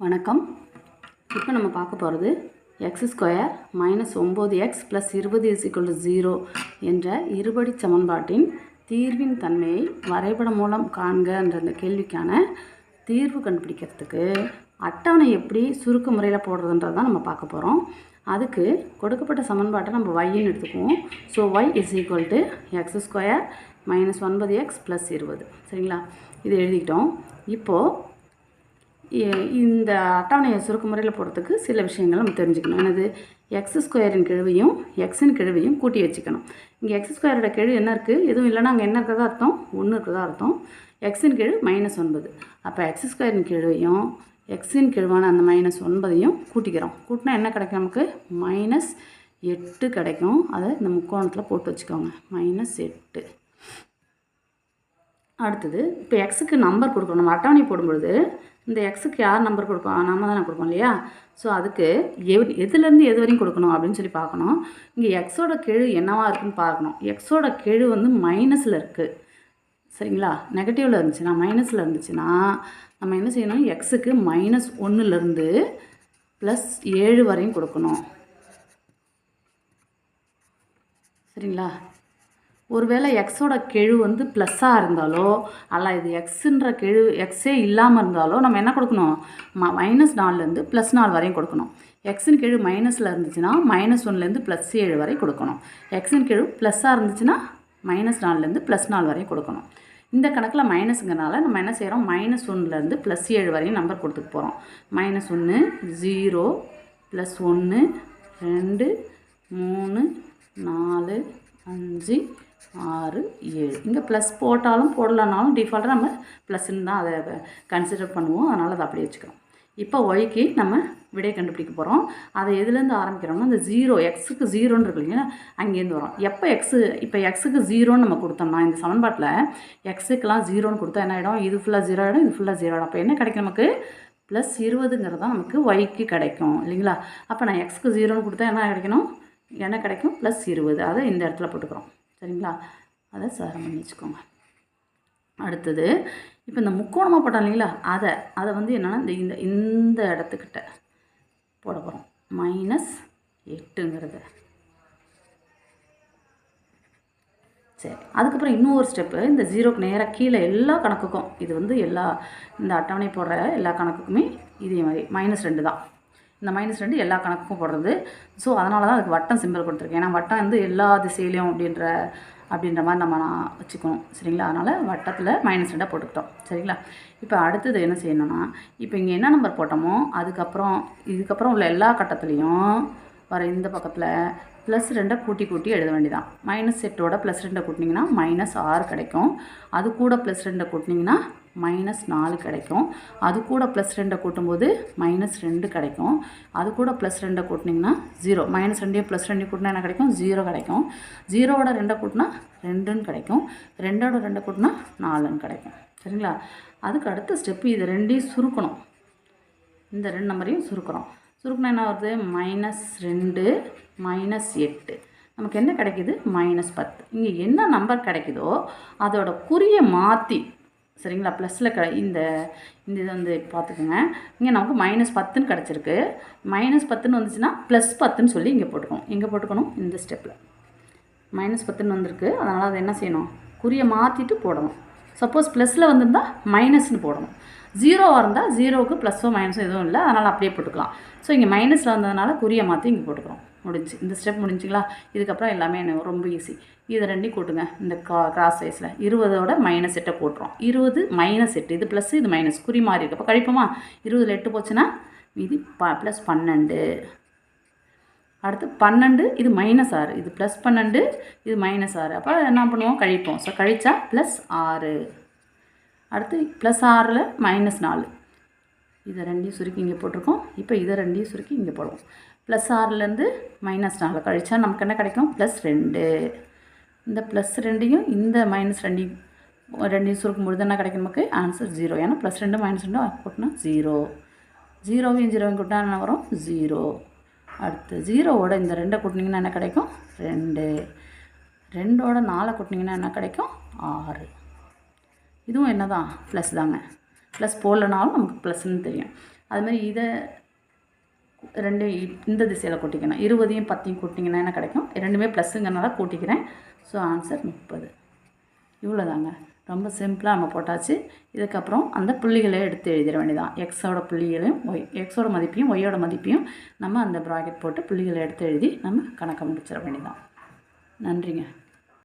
வணக்கம். இப்போ நம்ம பார்க்க போகிறது எக்ஸ் ஸ்கொயர் மைனஸ் ஒம்பது எக்ஸ் ப்ளஸ் இருபது இஸ் ஜீரோ என்ற இருபடி சமன்பாட்டின் தீர்வின் தன்மையை வரைபடம் மூலம் காண்க அந்த கேள்விக்கான தீர்வு கண்டுபிடிக்கிறதுக்கு அட்டவணை எப்படி சுருக்க முறையில் போடுறதுன்றது தான் நம்ம பார்க்க போகிறோம் அதுக்கு கொடுக்கப்பட்ட சமன்பாட்டை நம்ம ஒய்ன்னு எடுத்துக்குவோம். So y is equal to x square minus ஒன்பது எக்ஸ் ப்ளஸ் இருபது. சரிங்களா? இது எழுதிக்கிட்டோம். இப்போது இந்த அட்டவணையை சுருக்க முறையில் போடுறதுக்கு சில விஷயங்கள் நம்ம தெரிஞ்சுக்கணும். என்னது? எக்ஸ் ஸ்கொயரின் கிழவையும் எக்ஸின் கிழவையும் கூட்டி வச்சுக்கணும். இங்கே எக்ஸ் ஸ்கொயரோட கெழு என்ன இருக்குது எதுவும் இல்லைனா அங்கே என்ன இருக்கிறதா அர்த்தம்? ஒன்று இருக்கிறதா அர்த்தம். எக்ஸின் கெழு மைனஸ் ஒன்பது. அப்போ எக்ஸ் ஸ்கொயரின் கிழவையும் எக்ஸின் கிழவான அந்த மைனஸ் ஒன்பதையும் கூட்டிக்கிறோம். கூட்டினா என்ன கிடைக்கும் நமக்கு? மைனஸ் எட்டு கிடைக்கும். அதை இந்த முக்கோணத்தில் போட்டு வச்சுக்கோங்க. மைனஸ் எட்டு. அடுத்தது இப்போ எக்ஸுக்கு நம்பர் கொடுக்கணும். நம்ம அட்டவணை போடும்பொழுது இந்த எக்ஸுக்கு யார் நம்பர் கொடுப்போம் நம்ம தானே கொடுப்போம் இல்லையா? ஸோ அதுக்கு எவ் எதுலேருந்து எது வரையும் கொடுக்கணும் அப்படின்னு சொல்லி பார்க்கணும். இங்கே எக்ஸோட கெழு என்னவாக இருக்குன்னு பார்க்கணும். எக்ஸோட கெழு வந்து மைனஸில் இருக்குது சரிங்களா? நெகட்டிவில் இருந்துச்சுன்னா மைனஸில் இருந்துச்சுன்னா நம்ம என்ன செய்யணும்? எக்ஸுக்கு மைனஸ் ஒன்றுலேருந்து ப்ளஸ் ஏழு வரையும் கொடுக்கணும். சரிங்களா? ஒருவேளை எக்ஸோட கெழு வந்து ப்ளஸ்ஸாக இருந்தாலோ அல்ல இது எக்ஸுன்ற கெழு எக்ஸே இல்லாமல் இருந்தாலோ நம்ம என்ன கொடுக்கணும்? ம மைனஸ் நாலுலேருந்து ப்ளஸ் நாலு வரையும் கொடுக்கணும். எக்ஸின் கெழு மைனஸில் இருந்துச்சுன்னா மைனஸ் ஒன்லேருந்து ப்ளஸ் ஏழு வரை கொடுக்கணும். எக்ஸின் கெழு ப்ளஸ்ஸாக இருந்துச்சுன்னா மைனஸ் நாலுலேருந்து ப்ளஸ் நாலு வரையும் கொடுக்கணும். இந்த கணக்கில் மைனஸுங்கிறனால நம்ம என்ன செய்கிறோம் மைனஸ் ஒன்றுலேருந்து ப்ளஸ் ஏழு வரையும் நம்பர் கொடுத்துட்டு போகிறோம் மைனஸ் ஒன்று ஜீரோ ப்ளஸ் ஒன்று ரெண்டு மூணு நாலு அஞ்சு ஆறு ஏழு. இங்கே ப்ளஸ் போட்டாலும் போடலனாலும் டிஃபால்ட்டாக நம்ம ப்ளஸ்ன்னு தான் அதை கன்சிடர் பண்ணுவோம். அதனால் அதை அப்படியே வச்சுக்கிறோம். இப்போ ஒய்க்கு நம்ம விடை கண்டுபிடிக்க போகிறோம் அதை எதுலேருந்து ஆரம்பிக்கிறோம்னா அந்த ஜீரோ எக்ஸுக்கு ஜீரோன்னு இருக்கு இல்லைங்களா? அங்கேருந்து வரும். எப்போ எக்ஸு இப்போ எக்ஸுக்கு ஜீரோன்னு நம்ம கொடுத்தோம்னா இந்த சமன்பாட்டில் எக்ஸுக்கெலாம் ஜீரோன்னு கொடுத்தா என்ன ஆகிடும் இது ஃபுல்லாக ஜீரோ ஆகிடும் இது ஃபுல்லாக ஜீரோ ஆகிடும் அப்போ என்ன கிடைக்கும் நமக்கு? ப்ளஸ் இருபதுங்கிறது தான் நமக்கு ஒய்க்கு கிடைக்கும் இல்லைங்களா? அப்போ நான் எக்ஸ்க்கு ஜீரோன்னு கொடுத்தா என்ன கிடைக்கணும்? என்ன கிடைக்கும்? ப்ளஸ் இருபது. அதை இந்த இடத்துல போட்டுக்கிறோம். சரிங்களா? அதை சாரம் பண்ணி வச்சுக்கோங்க. அடுத்தது இப்போ இந்த முக்கோணமாக போட்டோம் இல்லைங்களா? அதை அதை வந்து என்னென்னா இந்த இந்த இந்த இடத்துக்கிட்ட போட போகிறோம் மைனஸ் எட்டுங்கிறது. சரி அதுக்கப்புறம் இன்னும் ஒரு ஸ்டெப்பு இந்த ஜீரோக்கு நேராக கீழே எல்லா கணக்குக்கும் இது வந்து எல்லா இந்த அட்டவணை போடுற எல்லா கணக்குக்குமே இதே மாதிரி மைனஸ் ரெண்டு தான். இந்த மைனஸ் ரெண்டு எல்லா கணக்குக்கும் போடுறது. ஸோ அதனால தான் அதுக்கு வட்டம் சிம்பிள் கொடுத்துருக்கேன். ஏன்னா வட்டம் வந்து எல்லா திசையிலையும் அப்படின்ற அப்படின்ற மாதிரி நம்ம நான் வச்சுக்கணும். சரிங்களா? அதனால் வட்டத்தில் மைனஸ் ரெண்டாக போட்டுக்கிட்டோம். சரிங்களா? இப்போ அடுத்தது என்ன செய்யணும்னா இப்போ இங்கே என்ன நம்பர் போட்டோமோ அதுக்கப்புறம் இதுக்கப்புறம் உள்ள எல்லா கட்டத்துலேயும் வர இந்த பக்கத்தில் ப்ளஸ் ரெண்டை கூட்டி கூட்டி எழுத வேண்டியதான் மைனஸ் எட்டோட ப்ளஸ் ரெண்டை கூட்டினீங்கன்னா மைனஸ் ஆறு கிடைக்கும். அது கூட ப்ளஸ் ரெண்டை கூட்டினீங்கன்னா மைனஸ் நாலு கிடைக்கும். அது கூட ப்ளஸ் ரெண்டை கூட்டும்போது மைனஸ் ரெண்டு கிடைக்கும். அது கூட ப்ளஸ் ரெண்டை கூட்டினீங்கன்னா ஜீரோ மைனஸ் ரெண்டையும் ப்ளஸ் ரெண்டையும் கூட்டினா என்ன கிடைக்கும்? ஜீரோ கிடைக்கும். ஜீரோவோட ரெண்டை கூட்டினா ரெண்டுன்னு கிடைக்கும். ரெண்டோட ரெண்டை கூட்டினா நாலுன்னு கிடைக்கும். சரிங்களா? அதுக்கு அடுத்த ஸ்டெப்பு இது ரெண்டையும் சுருக்கணும். இந்த ரெண்டு நம்பரையும் சுருக்கிறோம். சுருக்குனா என்ன வருது? மைனஸ் ரெண்டு மைனஸ் எட்டு. நமக்கு என்ன கிடைக்கிது? மைனஸ் பத்து. இங்கே என்ன நம்பர் கிடைக்குதோ அதோட குறியை மாற்றி சரிங்களா? ப்ளஸில் க இந்த இந்த இது வந்து பார்த்துக்கோங்க. இங்கே நமக்கு மைனஸ் பத்துன்னு கிடச்சிருக்கு. மைனஸ் பத்துன்னு வந்துச்சுன்னா ப்ளஸ் பத்துன்னு சொல்லி இங்கே போட்டுக்கணும். எங்கே போட்டுக்கணும்? இந்த ஸ்டெப்பில் மைனஸ் பத்துன்னு வந்திருக்கு. அதனால் அதை என்ன செய்யணும்? குறியை மாற்றிட்டு போடணும். சப்போஸ் ப்ளஸில் வந்திருந்தால் மைனஸ்னு போடணும். ஜீரோவாக இருந்தால் ஜீரோவுக்கு ப்ளஸ்ஸோ மைனஸோ எதுவும் இல்லை. அதனால் அப்படியே போட்டுக்கலாம். ஸோ இங்கே மைனஸில் வந்ததுனால குறியை மாற்றி இங்கே போட்டுக்கிறோம். முடிஞ்சு. இந்த ஸ்டெப் முடிஞ்சுங்களா? இதுக்கப்புறம் எல்லாமே எனக்கு ரொம்ப ஈஸி இதை ரெண்டையும் கூட்டுங்க. இந்த கா கிராஸ் சைஸில் இருபதோட மைனஸ் எட்டை போட்டுரும் இருபது மைனஸ் எட்டு. இது ப்ளஸ் இது மைனஸ் குறி மாறி இருக்கு. அப்போ கழிப்போமா? இருபதில் எட்டு போச்சுன்னா மீதி ப ப்ளஸ் பன்னெண்டு. அடுத்து பன்னெண்டு இது மைனஸ் ஆறு. இது ப்ளஸ் பன்னெண்டு இது மைனஸ் ஆறு. அப்போ என்ன பண்ணுவோம்? கழிப்போம். ஸோ கழித்தா ப்ளஸ் ஆறு. அடுத்து ப்ளஸ் ஆறில் மைனஸ் நாலு. இதை ரெண்டையும் சுருக்கி இங்கே போட்டிருக்கோம். இப்போ இதை ரெண்டையும் சுருக்கி இங்கே போடுவோம். ப்ளஸ் ஆறுலேருந்து மைனஸ் நாலு. கழிச்சா நமக்கு என்ன கிடைக்கும்? ப்ளஸ் ரெண்டு. இந்த ப்ளஸ் ரெண்டையும் இந்த மைனஸ் ரெண்டையும் ரெண்டையும் சுருக்கும் பொழுது என்ன கிடைக்கும் நமக்கு? ஆன்சர் ஜீரோ ஏன்னா ப்ளஸ் ரெண்டு மைனஸ் ரெண்டும் கூட்டினா ஜீரோ ஜீரோவையும் ஜீரோவையும் கூட்டினா என்ன வரும்? ஜீரோ அடுத்து ஜீரோவோட இந்த ரெண்டை கூட்டினீங்கன்னா என்ன கிடைக்கும்? ரெண்டு. ரெண்டோட நாலை கூட்டினீங்கன்னா என்ன கிடைக்கும்? ஆறு. இதுவும் என்ன தான் ப்ளஸ் தாங்க. ப்ளஸ் போடலனாலும் நமக்கு ப்ளஸ்ன்னு தெரியும். அது மாதிரி இதை ரெண்டு இந்த திசையில் கூட்டிக்கணும். இருபதையும் பத்தையும் கூட்டிங்கன்னா என்ன கிடைக்கும்? ரெண்டுமே ப்ளஸ்ஸுங்கிறனால கூட்டிக்கிறேன். ஸோ ஆன்சர் முப்பது. இவ்வளோதாங்க ரொம்ப சிம்பிளாக நம்ம போட்டாச்சு. இதுக்கப்புறம் அந்த புள்ளிகளை எடுத்து எழுதிட வேண்டியதான் எக்ஸோட புள்ளிகளையும் ஒய் எக்ஸோட மதிப்பையும் ஒய்யோட மதிப்பையும் நம்ம அந்த ப்ராக்கெட் போட்டு புள்ளிகளை எடுத்து எழுதி நம்ம கணக்கை முடிச்சிட வேண்டியதான் நன்றிங்க.